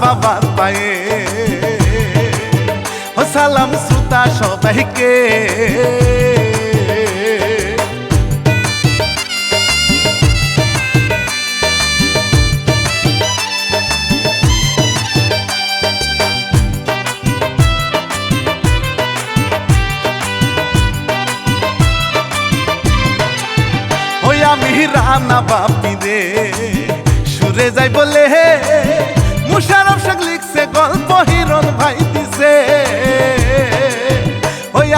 বাবার পায়ে। ও সালাম সুতা সবাইকে। আমি রানা বাপি রে সুরে যাই বলে হে।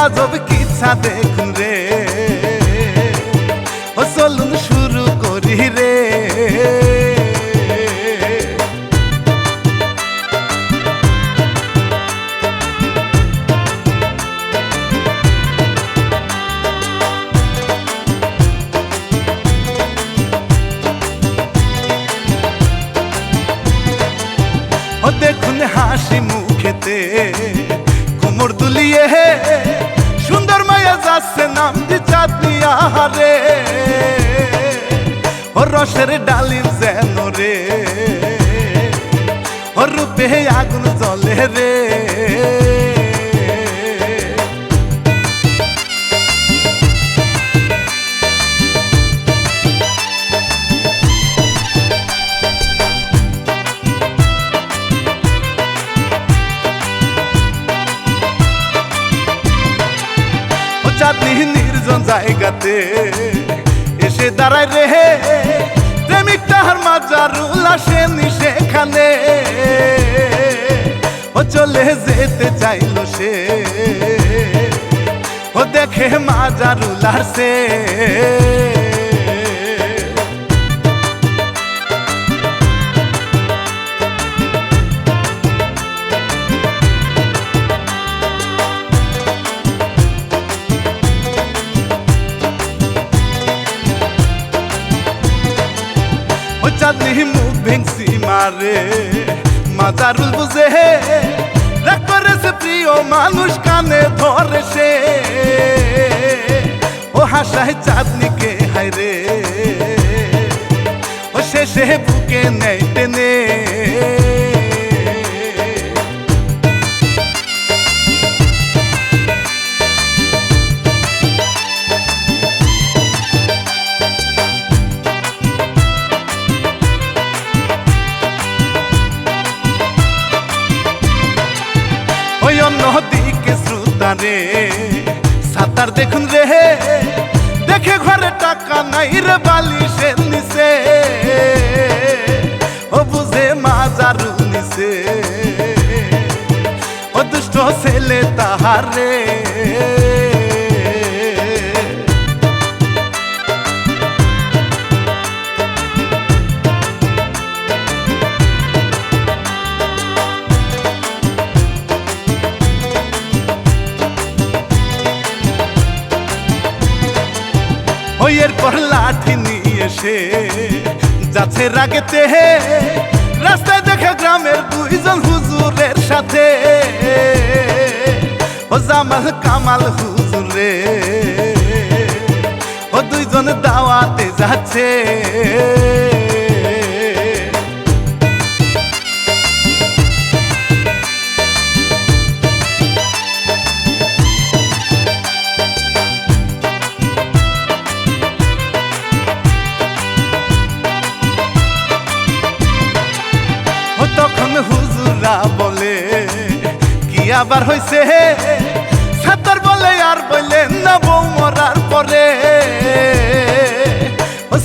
আজব কিচ্ছা দেখুন রে। ও চলুন শুরু করি রে। দেখুন হাসি মুখেতে। কোমর দুলিয়ে হে। সুন্দর মায়া যাচ্ছে নাম দি চাঁদনি আহারে ও রসের ডালিম যেন রে। ও রূপে আগুন জলে রে। জায়গাতে এসে দাঁড়ায় রে প্রেমিক তাহার মাজারুল আসেনি সেখানে। ও চলে যেতে চাইল সে, ও দেখে মাজারুল আসে। মুখ ভেংসি মারে, মাজারুল বুঝে রাগ করেছে প্রিয় মানুষ কানে ধরে সে। ও হাসায় চাঁদনিকে, হায় রে, ও শেষে বুকে নেই টেনে। দেখুন রে দেখে ঘরে টাকা নাই রে বালিশের নিচে। ও বুঝে মাজারু নিচে। ও দুষ্ট ছেলে তাহার রে ওই এরপর লাঠি নিয়ে এসে যাচ্ছে রাগেতে রাস্তায় দেখা গ্রামের দুইজন হুজুরের সাথে। ও জামাল কামাল হুজুরে। ও দুইজন দাওয়াতে যাচ্ছে। হুজুরা বলে, কি আবার হয়েছে সাতর বলে আর বলে না বউ মরার পরে।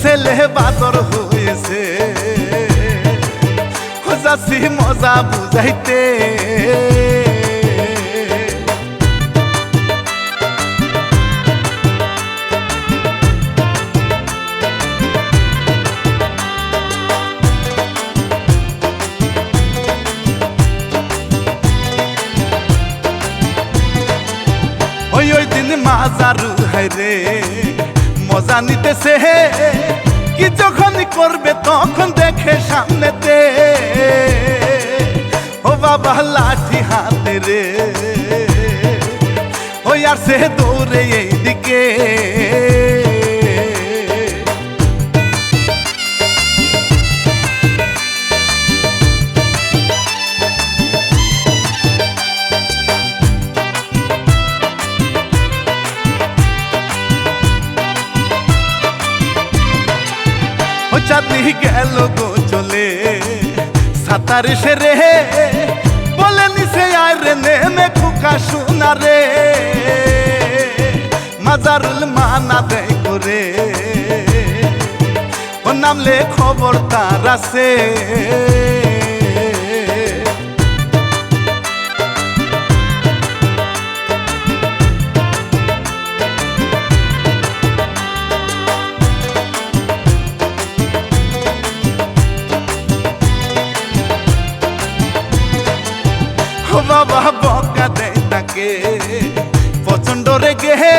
ছেলে বাদর হয়েছে খোঁজাছি মজা বুঝাইতে। মজা নিতেছে কি যখন করবে তখন দেখে সামনেতে। ও বাবা, লাঠি হাতে রে। ওই আর সে দৌড়ে এইদিকে। গেল গো চলে। সাঁতার সেরে বলে নিছে আর নেমে খুকা রে। মাজারুল মানা দেয় করে। ও নামলে খবর তার আছে। রেগে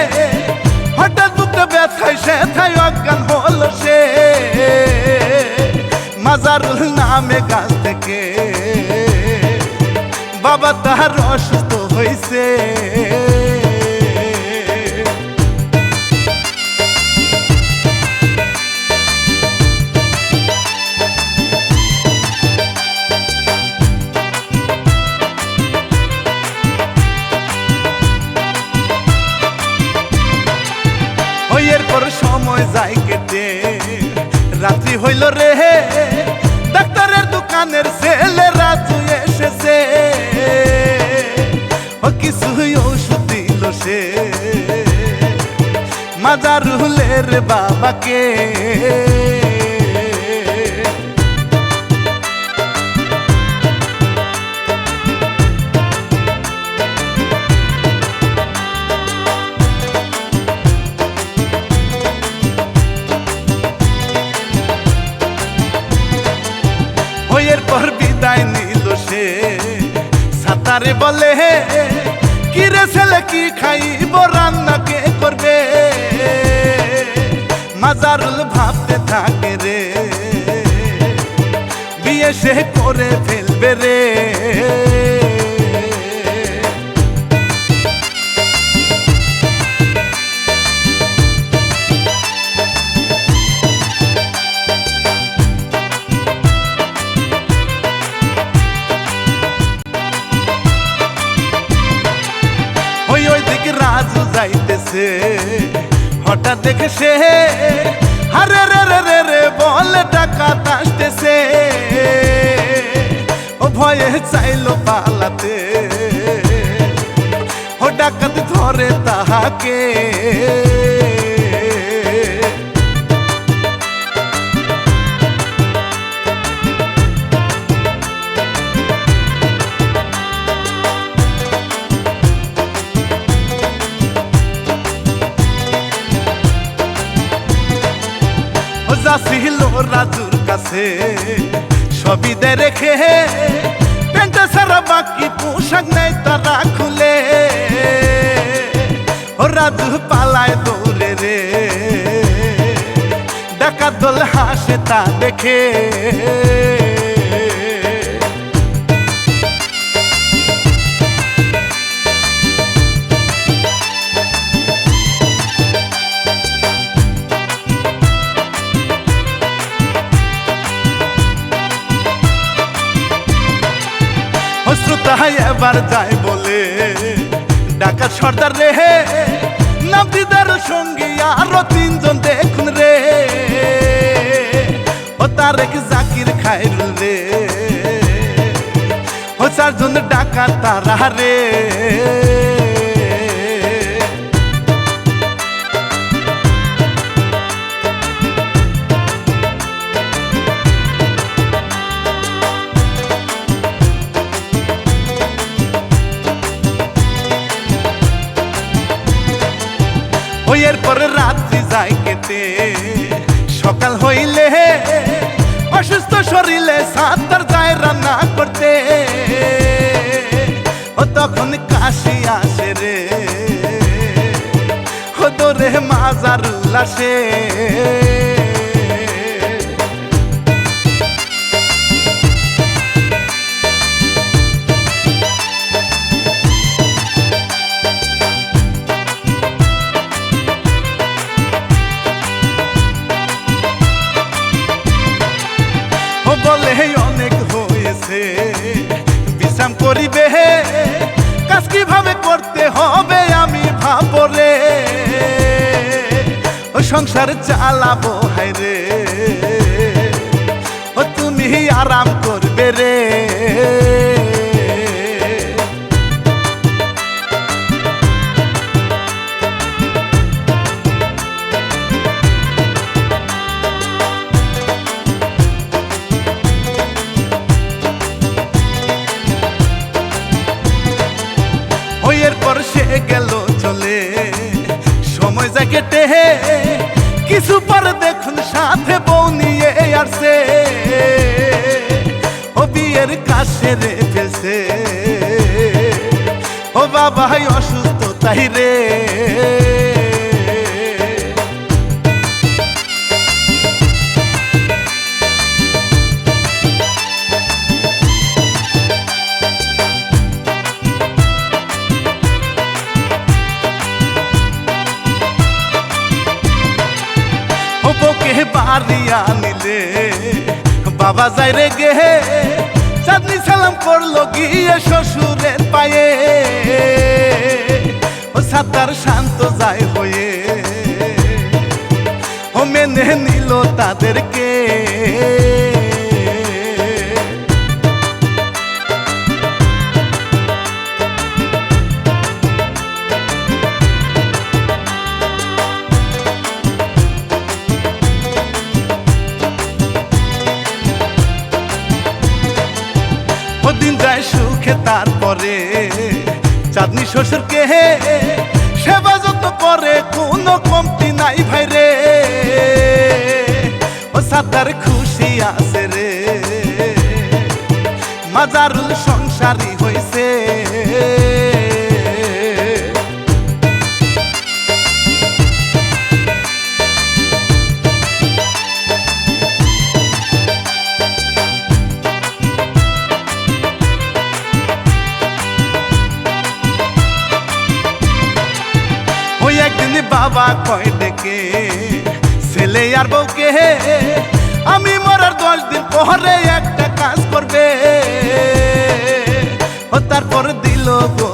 হঠাৎ বুকটা ব্যথায় সেথায় অজ্ঞান হল সে। মাজারুল নামে গাছ থেকে বাবা তাহার অসুস্থ হয়েছে কেটে রাত্রি হইল রে। ডাক্তারের দোকানের ছেলে রাজু এসেছে। ও কিছু ওষুধ দিল সে। মাজার মাজারুলের বাবাকে সাঁতারে বলে কিরে ছেলে, কি খাইব, রান্না কে করবে? মাজারুল ভাবতে থাকে রে, বিয়ে সে করে ফেলবে রে। হঠাৎ দেখে সে হারে রে রে রে রে, বলে টাকা আসতেছে। ও ভয়ে চাইলো পালাতে। ও ডাকাত ধরে তাহাকে। রাজুর কাছে। সবই দে রেখে প্যান্টা সারা বাকি, পোশাক নেই তারা খুলে। ও রাজু পালায় দৌড়ে রে। ডাকাত দল হাসে তা দেখে। অশ্রুতাই এবার যায় বলে? ডাকা সর্দার রে হে, নাবিদার সঙ্গী আরও তিনজন দেখুন রে। ও তার তারেক জাকির খাইরুল রে। ও চারজন ডাকা তারা রে। এরপরে রাত্রি যাই কেটে সকাল হইলে অসুস্থ শরীরে সাঁতার যায় রান্না করতে। ও তখন কাশি আসে রে। ও রে মাজার লাশে ও সংসার চালাবো হায় রে। ও তুমি আরাম করবে রে। ও বাবা অসুস্থ তাই রে ও বউকে বাড়ি আনিলে বাবা যাই রে গে চাঁদনি সালাম করল গিয়ে শ্বশুরের পায়ে। ও সাতার শান্ত যায় হয়ে। ও মেনে নিল তাদেরকে সুখে তারপরে চাঁদনি শ্বশুরকে সেবা যত করে, কোনো কমতি নাই ভাই রে। ও সাদার খুশি আছে রে। মাজারুল সংসারী পরে একটা কাজ করবে। ও তারপর দিল গো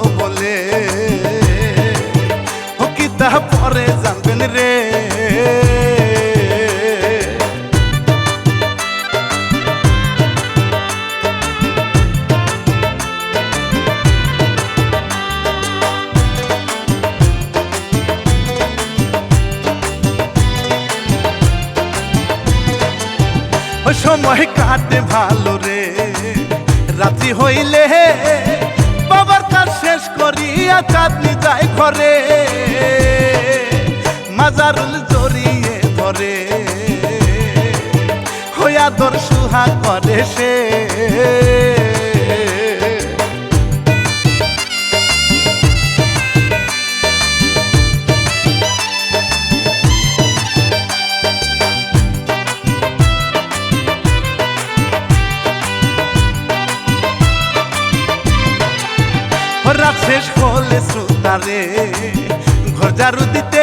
সময় কাটে ভালো রে। রাত্রি হইলে বাবার কাজ শেষ করিয়া চাঁদনি যায় ঘরে। মাজারুল জড়িয়ে ধরে। হইয়া দর সুহা করে সে।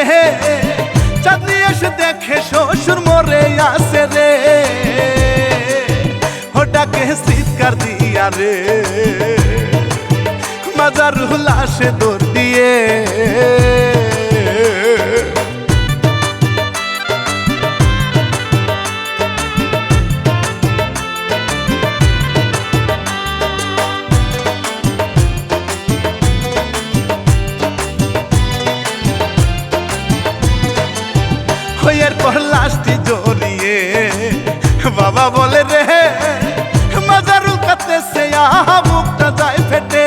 হে, চাঁদনি এসে দেখে শ্বশুর মরে আসে রে। ওটাকে চিৎকার দিয়া রে। মাজারুল আসে দৌড় দিয়ে। লাশটি জড়িয়ে। বাবা বলে, রে, মাজারু কাতে সে মুখটা যায় ফেটে।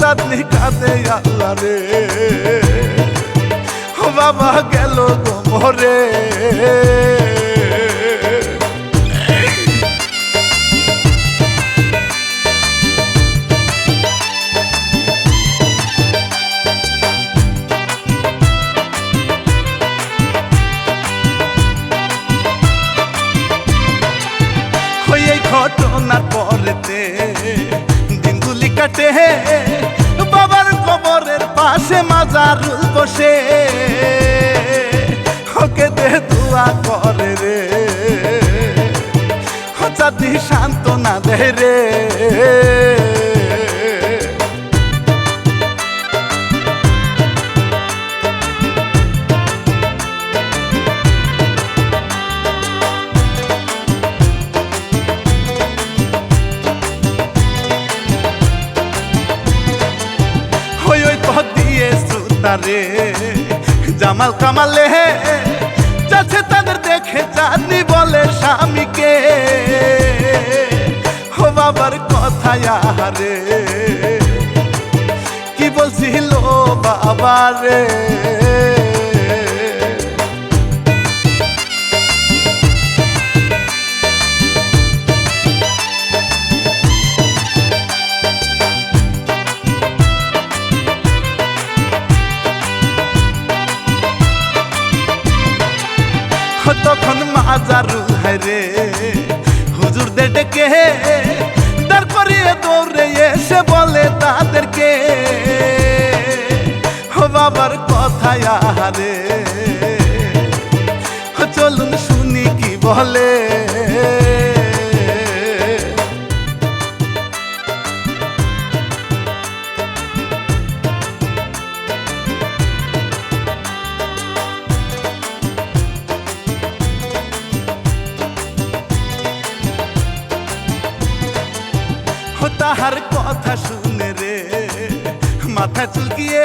চাঁদনি কাঁদে আল্লাহ রে। বাবা গেল গো পাশে মাজারুল বসে ওকে দে দোয়া করে রে। চাঁদি শান্ত না দে রে। তারে জামাল কামালে যাচ্ছে তাদের দেখে চাঁদনি বলে স্বামীকে। ও বাবার কথা আহারে, কি বলছিল বাবারে তখন হরে হুজুর দে ডেকে তারপরে দৌড়ে এসে বলে তাদেরকে হো বাবার কথায় আহারে। চলুন শুনি কি বলে? কথা শুনে রে মাথা চুলকিয়ে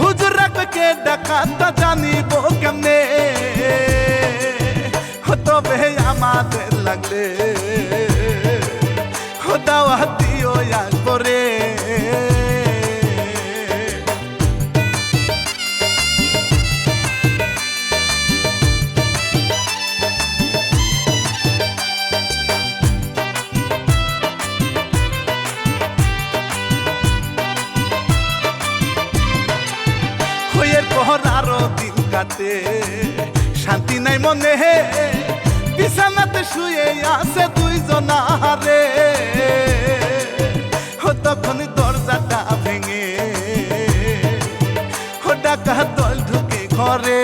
হুজুর রাখবে কে ডাকাতা জানিব কেমনে? তবে আমাদের লাগলে ও পর দিন কাটে শান্তি নাই মনে। হে বিছানাতে শুয়ে আছে দুইজন আহারে। ও তখন দরজাটা ভেঙে, ও ডাকা দল ঢুকে ঘরে।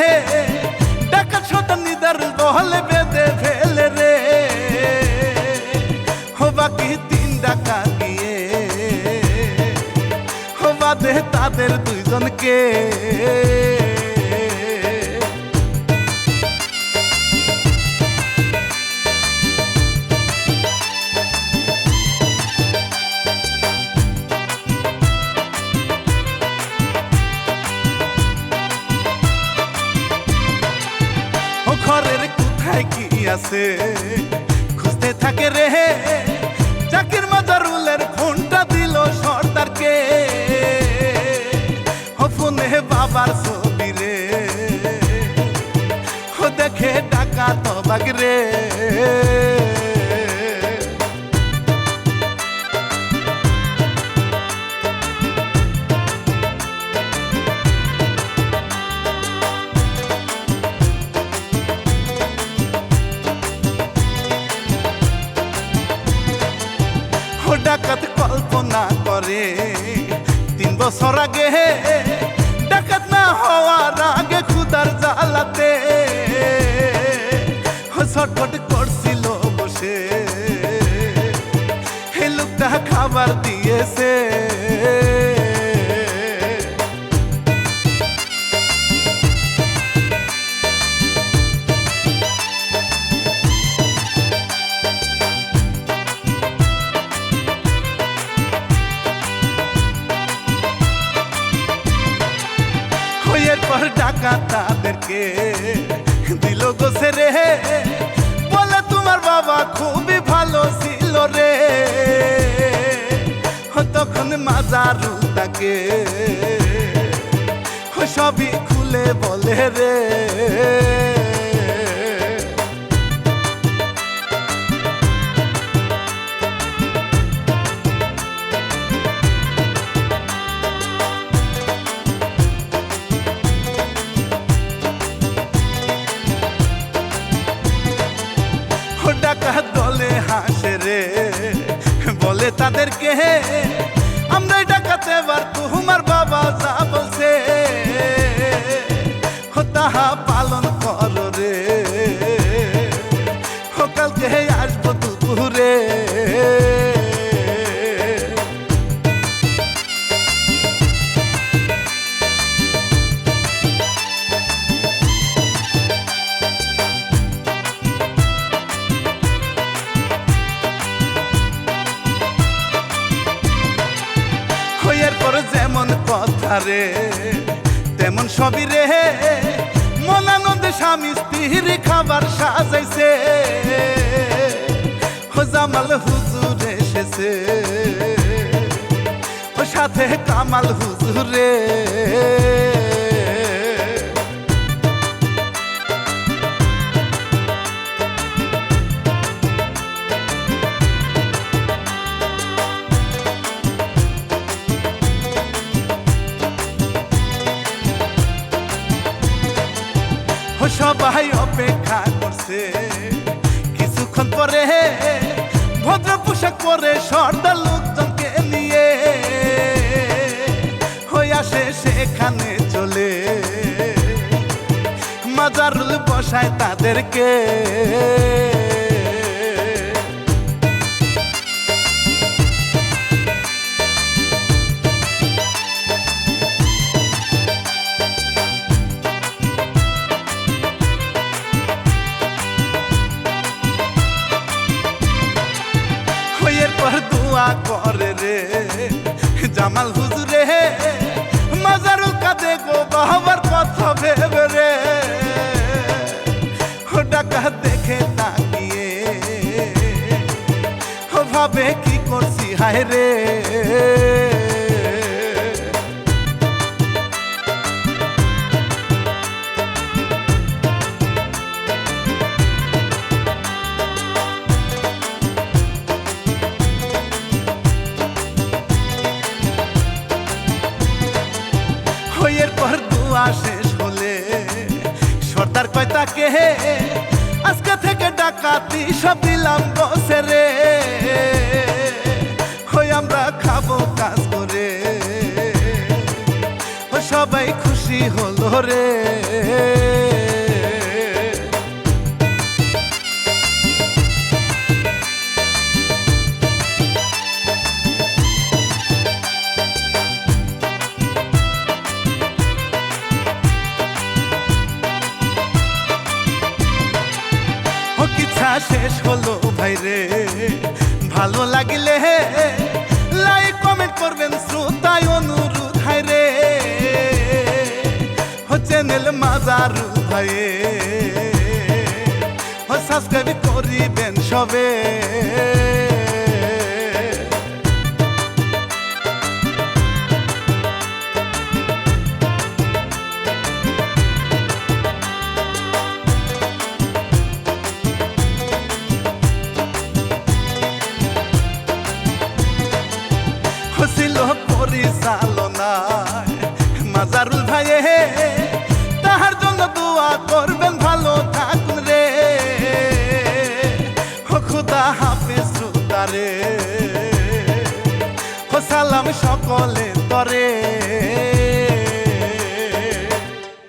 রাগেতে ডাকা ছোট নিদার বহলে বেঁধে ফেলে রে। বাকি তিন ডাকা দিয়ে। ও বাদে তাদের দুইজনকে। ডাকা তাদেরকে দিল গোসে রে। বলে তোমার বাবা খুবই ভালো ছিল রে। তখন মাজারু তাকে সবই খুলে বলে রে। তাদেরকে আমরা কামাল হুজুরে সবাই অপেক্ষা করছে। কিছুক্ষণ পরে ভদ্র পোশাক পরে সর্দার সেখানে চলে। মাজারুল বসায় তাদেরকে। পর দোয়া করে রে। জামাল ডাকা দেখে তাকিয়ে। ভাবে কি করছি, হায় রে। হইয়ের পর দোয়া শেষ হলে সর্দার কয় তাকে আজকে থেকে ডাকাতি সব দিলাম বসে রে। হই আমরা খাব কাজ করে। সবাই খুশি হলো রে। হলো ভাই রে, ভালো লাগিলে লাইক কমেন্ট করবেন শ্রোতায় অনুরোধ হাই রে। ও চ্যানেল মাজারু ভাই ও সাবস্ক্রাইব করিবেন সবে।